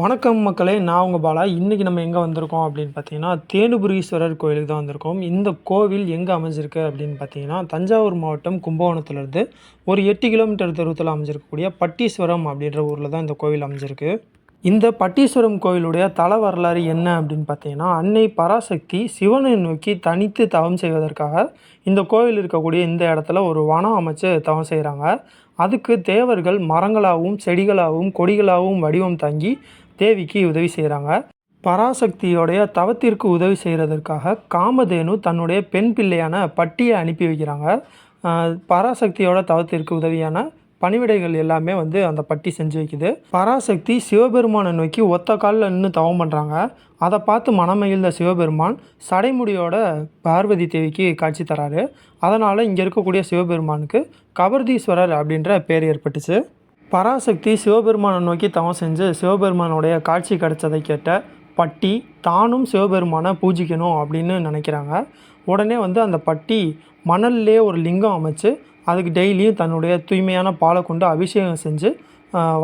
வணக்கம் மக்களே நான் உங்கள் பாலா. இன்றைக்கி நம்ம எங்கே வந்திருக்கோம் அப்படின்னு பார்த்தீங்கன்னா தேனுபுரீஸ்வரர் கோயிலுக்கு தான் வந்திருக்கோம். இந்த கோவில் எங்கே அமைஞ்சிருக்கு அப்படின்னு பார்த்தீங்கன்னா தஞ்சாவூர் மாவட்டம் கும்பகோணத்துலேருந்து ஒரு எட்டு கிலோமீட்டர் தூரத்தில் அமைஞ்சிருக்கக்கூடிய பட்டீஸ்வரம் அப்படின்ற ஊரில் தான் இந்த கோவில் அமைஞ்சிருக்கு. இந்த பட்டீஸ்வரம் கோயிலுடைய தல வரலாறு என்ன அப்படின்னு பார்த்தீங்கன்னா அன்னை பராசக்தி சிவனை நோக்கி தனித்து தவம் செய்வதற்காக இந்த கோவில் இருக்கக்கூடிய இந்த இடத்துல ஒரு வனம் அமைச்சு தவம் செய்கிறாங்க அதுக்கு தேவர்கள் மரங்களாகவும் செடிகளாகவும் கொடிகளாகவும் வடிவம் தங்கி தேவிக்கு உதவி செய்கிறாங்க. பராசக்தியோடைய தவத்திற்கு உதவி செய்கிறதற்காக காமதேனு தன்னுடைய பெண் பிள்ளையான பட்டியை அனுப்பி வைக்கிறாங்க. பராசக்தியோட தவத்திற்கு உதவியான பணிவிடைகள் எல்லாமே வந்து அந்த பட்டி செஞ்சு வைக்குது. பராசக்தி சிவபெருமானை நோக்கி ஒத்த காலில் நின்று தவம் பண்ணுறாங்க அதை பார்த்து மனமகிழ்ந்த சிவபெருமான் சடைமுடியோட பார்வதி தேவிக்கு காட்சி தராரு. அதனால் இங்கே இருக்கக்கூடிய சிவபெருமானுக்கு கபர்தீஸ்வரர் அப்படின்ற பேர் ஏற்பட்டுச்சு. பராசக்தி சிவபெருமானை நோக்கி தவம் செஞ்சு சிவபெருமானுடைய காட்சி கிடைச்சதை கேட்ட பட்டி தானும் சிவபெருமானை பூஜிக்கணும் அப்படின்னு நினைக்கிறாங்க. உடனே வந்து அந்த பட்டி மணல்லே ஒரு லிங்கம் அமைச்சு அதுக்கு டெய்லியும் தன்னுடைய தூய்மையான பாலை கொண்டு அபிஷேகம் செஞ்சு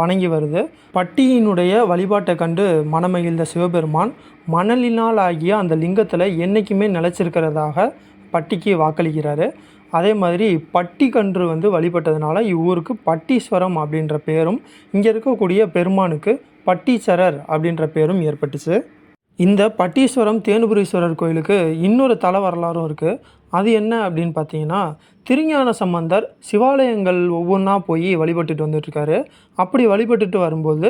வணங்கி வருது. பட்டியினுடைய வழிபாட்டை கண்டு மனமகிழ்ந்த சிவபெருமான் மணலினால் ஆகிய அந்த லிங்கத்தில் என்றைக்குமே நிலச்சிருக்கிறதாக பட்டிக்கு வாக்களிக்கிறாரு. அதே மாதிரி பட்டி கன்று வந்து வழிபட்டதுனால இவ்வூருக்கு பட்டீஸ்வரம் அப்படின்ற பேரும் இங்கே இருக்கக்கூடிய பெருமானுக்கு பட்டீச்சரர் அப்படின்ற பேரும் ஏற்பட்டுச்சு. இந்த பட்டீஸ்வரம் தேனுபுரீஸ்வரர் கோயிலுக்கு இன்னொரு தல வரலாறும் இருக்குது அது என்ன அப்படின்னு பார்த்தீங்கன்னா திருஞான சம்பந்தர் சிவாலயங்கள் ஒவ்வொன்றா போய் வழிபட்டுட்டு வந்துட்டுருக்காரு. அப்படி வழிபட்டுட்டு வரும்போது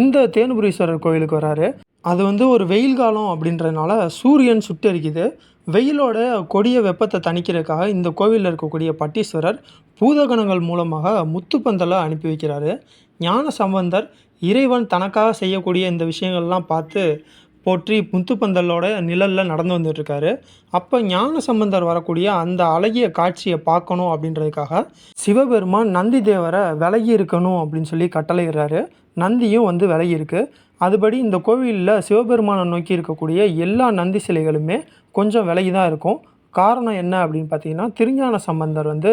இந்த தேனுபுரீஸ்வரர் கோயிலுக்கு வராரு. அது வந்து ஒரு வெயில் காலம் அப்படின்றதுனால சூரியன் சுட்டெரிக்குது. வெயிலோட கொடிய வெப்பத்தை தணிக்கிறதுக்காக இந்த கோவிலில் இருக்கக்கூடிய பட்டீஸ்வரர் பூதகணங்கள் மூலமாக முத்துப்பந்தலை அனுப்பி வைக்கிறாரு. ஞான சம்பந்தர் இறைவன் தனக்காக செய்யக்கூடிய இந்த விஷயங்கள்லாம் பார்த்து போற்றி முத்துப்பந்தலோட நிழலில் நடந்து வந்துட்டுருக்காரு. அப்போ ஞான சம்பந்தர் வரக்கூடிய அந்த அழகிய காட்சியை பார்க்கணும் அப்படின்றதுக்காக சிவபெருமான் நந்தி தேவரை விலகி இருக்கணும் அப்படின்னு சொல்லி கட்டளையிடுறாரு. நந்தியும் வந்து விலகி இருக்கு. அதுபடி இந்த கோவிலில் சிவபெருமானை நோக்கி இருக்கக்கூடிய எல்லா நந்தி சிலைகளுமே கொஞ்சம் விலகி தான் இருக்கும். காரணம் என்ன அப்படின்னு பார்த்தீங்கன்னா திருஞான சம்பந்தர் வந்து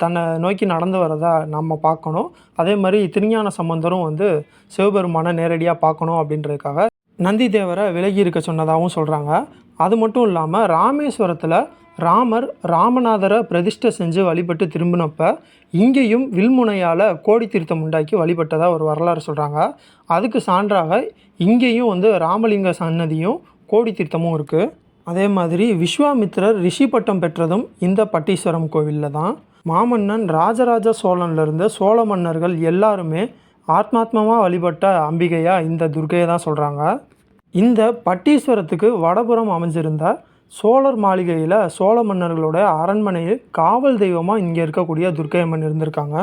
தன்னை நோக்கி நடந்து வரதா நம்ம பார்க்கணும். அதே மாதிரி திருஞான சம்பந்தரும் வந்து சிவபெருமானை நேரடியாக பார்க்கணும் அப்படின்றதுக்காக நந்தி தேவரை விலகி இருக்க சொன்னதாகவும் சொல்கிறாங்க அது மட்டும் இல்லாமல் ராமேஸ்வரத்தில் ராமர் ராமநாதரை பிரதிஷ்டை செஞ்சு வழிபட்டு திரும்பினப்ப இங்கேயும் வில்முனையால் கோடி தீர்த்தம் உண்டாக்கி வழிபட்டதாக ஒரு வரலாறு சொல்கிறாங்க அதுக்கு சான்றாக இங்கேயும் வந்து ராமலிங்க சன்னதியும் கோடி தீர்த்தமும் இருக்குது அதே மாதிரி விஸ்வாமித்திரர் ரிஷி பட்டம் பெற்றதும் இந்த பட்டீஸ்வரம் கோவிலில் தான். மாமன்னன் ராஜராஜ சோழன்லேருந்து சோழ மன்னர்கள் எல்லாருமே ஆத்மாத்மமாக வழிபட்ட அம்பிகையாக இந்த துர்கையை தான் சொல்கிறாங்க இந்த பட்டீஸ்வரத்துக்கு வடபுறம் அமைஞ்சிருந்த சோழர் மாளிகையில் சோழ மன்னர்களோட அரண்மனையில் காவல் தெய்வமாக இங்கே இருக்கக்கூடிய துர்க்கை அம்மன் இருந்திருக்காங்க.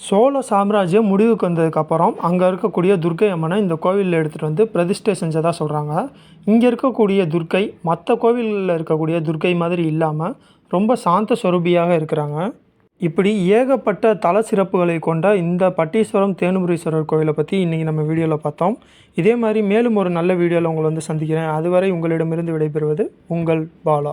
சோழ சாம்ராஜ்யம் முடிவுக்கு வந்ததுக்கப்புறம் அங்கே இருக்கக்கூடிய துர்க்கை அம்மனை இந்த கோவிலில் எடுத்துகிட்டு வந்து பிரதிஷ்டை செஞ்சதாக சொல்கிறாங்க இங்கே இருக்கக்கூடிய துர்க்கை மற்ற கோவில்களில் இருக்கக்கூடிய துர்க்கை மாதிரி இல்லாமல் ரொம்ப சாந்த சொரூபியாக இருக்கிறாங்க. இப்படி ஏகப்பட்ட தல சிறப்புகளை கொண்ட இந்த பட்டீஸ்வரம் தேனுபுரீஸ்வரர் கோவிலை பற்றி இன்றைக்கி நம்ம வீடியோவில் பார்த்தோம். இதே மாதிரி மேலும் ஒரு நல்ல வீடியோவில் உங்களை வந்து சந்திக்கிறேன். அதுவரை உங்களிடமிருந்து விடைபெறுவது உங்கள் பாலா.